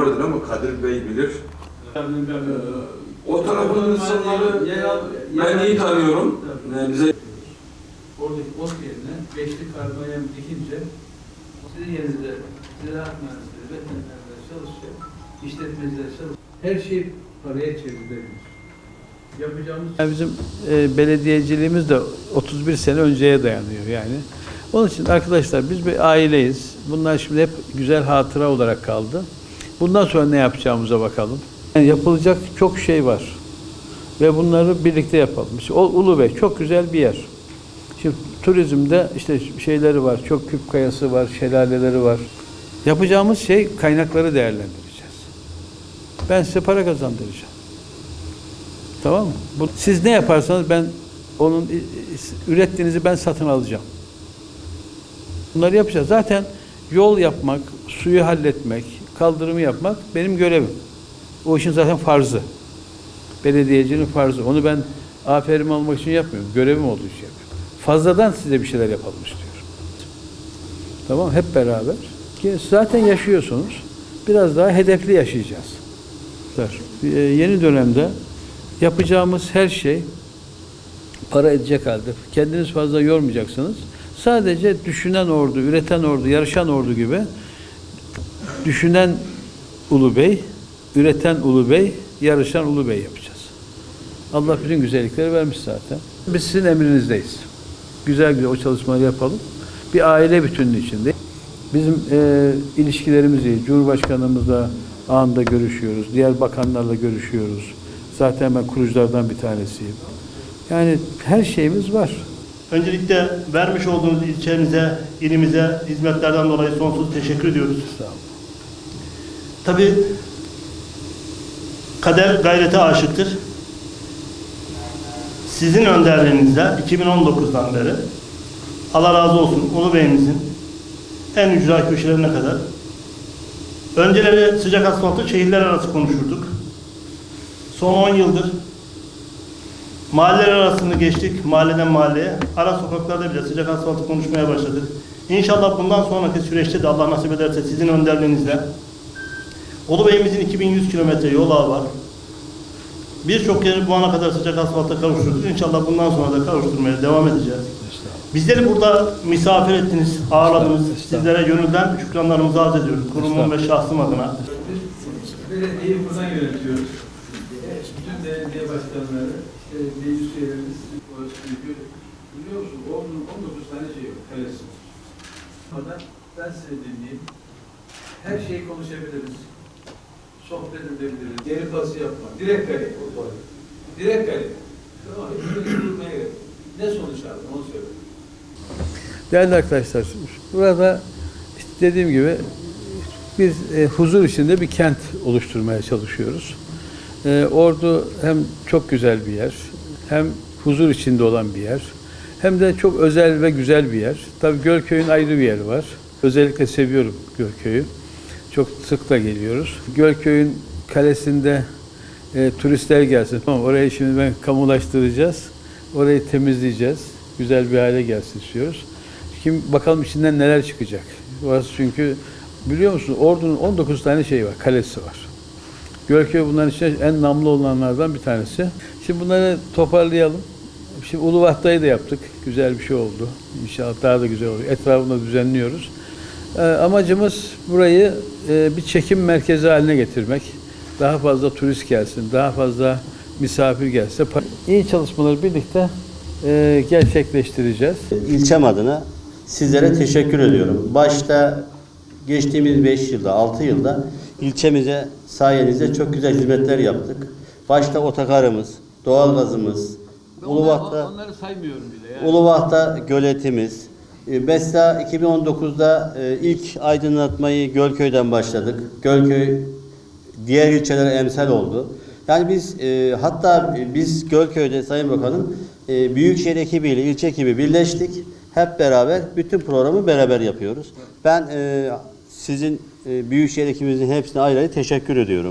mimardır ama Kadir Bey bilir. Ee, o tarafın insanları ben iyi tanıyorum. Ee, bize Oradaki ot yerine beşli karbonyum dikince sizin yerinizde ziraat mühendisleri, veterinerler çalışacak, işletmeciler çalışacak. Her şey paraya çevrilebilir. Yapacağımız Yani bizim e, belediyeciliğimiz de 31 sene önceye dayanıyor yani. Onun için arkadaşlar biz bir aileyiz. Bunlar şimdi hep güzel hatıra olarak kaldı. Bundan sonra ne yapacağımıza bakalım. Yani yapılacak çok şey var. Ve bunları birlikte yapalım. İşte Ulubey çok güzel bir yer. Şimdi turizmde işte şeyleri var. Çok küp kayası var, şelaleleri var. Yapacağımız şey kaynakları değerlendireceğiz. Ben size para kazandıracağım. Tamam mı? Siz ne yaparsanız ben onun ürettiğinizi ben satın alacağım. Bunları yapacağız. Zaten yol yapmak, suyu halletmek, kaldırımı yapmak benim görevim. O işin zaten farzı. Belediyecinin farzı. Onu ben aferin almak için yapmıyorum. Görevim olduğu için yapıyorum. Fazladan size bir şeyler yapalım istiyorum. Tamam? Hep beraber. Ki zaten yaşıyorsunuz. Biraz daha hedefli yaşayacağız. Ee, Yeni dönemde yapacağımız her şey para edecek halde. Kendiniz fazla yormayacaksınız. Sadece düşünen ordu, üreten ordu, yarışan ordu gibi düşünen Ulu Bey, üreten Ulu Bey, yarışan Ulu Bey yapacağız. Allah bütün güzellikleri vermiş zaten. Biz sizin emrinizdeyiz. Güzel güzel o çalışmaları yapalım. Bir aile bütünlüğü içinde. Bizim e, ilişkilerimiz iyi. Cumhurbaşkanımızla anında görüşüyoruz. Diğer bakanlarla görüşüyoruz. Zaten ben kuruculardan bir tanesiyim. Yani her şeyimiz var. Öncelikle vermiş olduğunuz ilçemize, ilimize hizmetlerden dolayı sonsuz teşekkür ediyoruz. Sağ olun. Tabii kader gayrete aşıktır. Sizin önderliğinizde 2019'dan beri Allah razı olsun Ulu Bey'imizin en ücra köşelerine kadar önceleri sıcak asfaltı şehirler arası konuşurduk. Son 10 yıldır mahalleler arasını geçtik mahalleden mahalleye. Ara sokaklarda bile sıcak asfaltı konuşmaya başladık. İnşallah bundan sonraki süreçte de Allah nasip ederse sizin önderliğinizle Ulu Bey'imizin 2100 kilometre yol ağı var. Birçok yeri bu ana kadar sıcak asfalta kavuşturduk. İnşallah bundan sonra da kavuşturmaya devam edeceğiz. Bizleri burada misafir ettiniz, ağırladınız. Sizlere gönülden şükranlarımızı arz ediyoruz. Kurumum ve şahsım adına. Biz belediyeyi buradan yönetiyoruz. Bütün belediye başkanları, işte meclis üyelerimiz, orası çünkü biliyor musun, onun 19 tane şey yok, kalesi ben sizi dinleyeyim. Her şeyi konuşabiliriz. Sohbet edebiliriz. Geri pası yapma. Direkt kale. Direkt kale. Ne sonuç aldın onu söyle. Değerli arkadaşlar, burada dediğim gibi biz e, huzur içinde bir kent oluşturmaya çalışıyoruz. E, Ordu hem çok güzel bir yer, hem huzur içinde olan bir yer, hem de çok özel ve güzel bir yer. Tabii Gölköy'ün ayrı bir yeri var. Özellikle seviyorum Gölköy'ü. Çok sık da geliyoruz. Gölköy'ün kalesinde e, turistler gelsin. Tamam, orayı şimdi ben kamulaştıracağız. Orayı temizleyeceğiz. Güzel bir hale gelsin istiyoruz. Kim bakalım içinden neler çıkacak. Orası çünkü biliyor musun Ordu'nun 19 tane şey var, kalesi var. Gölköy bunların içinde en namlı olanlardan bir tanesi. Şimdi bunları toparlayalım. Şimdi Uluvahta'yı da yaptık. Güzel bir şey oldu. İnşallah daha da güzel olur. Etrafında düzenliyoruz. Ee, amacımız burayı e, bir çekim merkezi haline getirmek. Daha fazla turist gelsin, daha fazla misafir gelse. İyi çalışmaları birlikte e, gerçekleştireceğiz. İlçem adına sizlere teşekkür ediyorum. Başta geçtiğimiz 5 yılda, 6 yılda ilçemize sayenizde çok güzel hizmetler yaptık. Başta otogarımız, doğalgazımız, Uluvat'ta Onları saymıyorum bile. Yani. Uluvat'ta göletimiz. E, Mesela 2019'da e, ilk aydınlatmayı Gölköy'den başladık. Gölköy diğer ilçelere emsal oldu. Yani biz e, hatta biz Gölköy'de Sayın Bakanım e, Büyükşehir ekibiyle ilçe ekibi birleştik. Hep beraber bütün programı beraber yapıyoruz. Ben e, sizin Büyükşehir ekibinizin hepsine ayrı ayrı teşekkür ediyorum.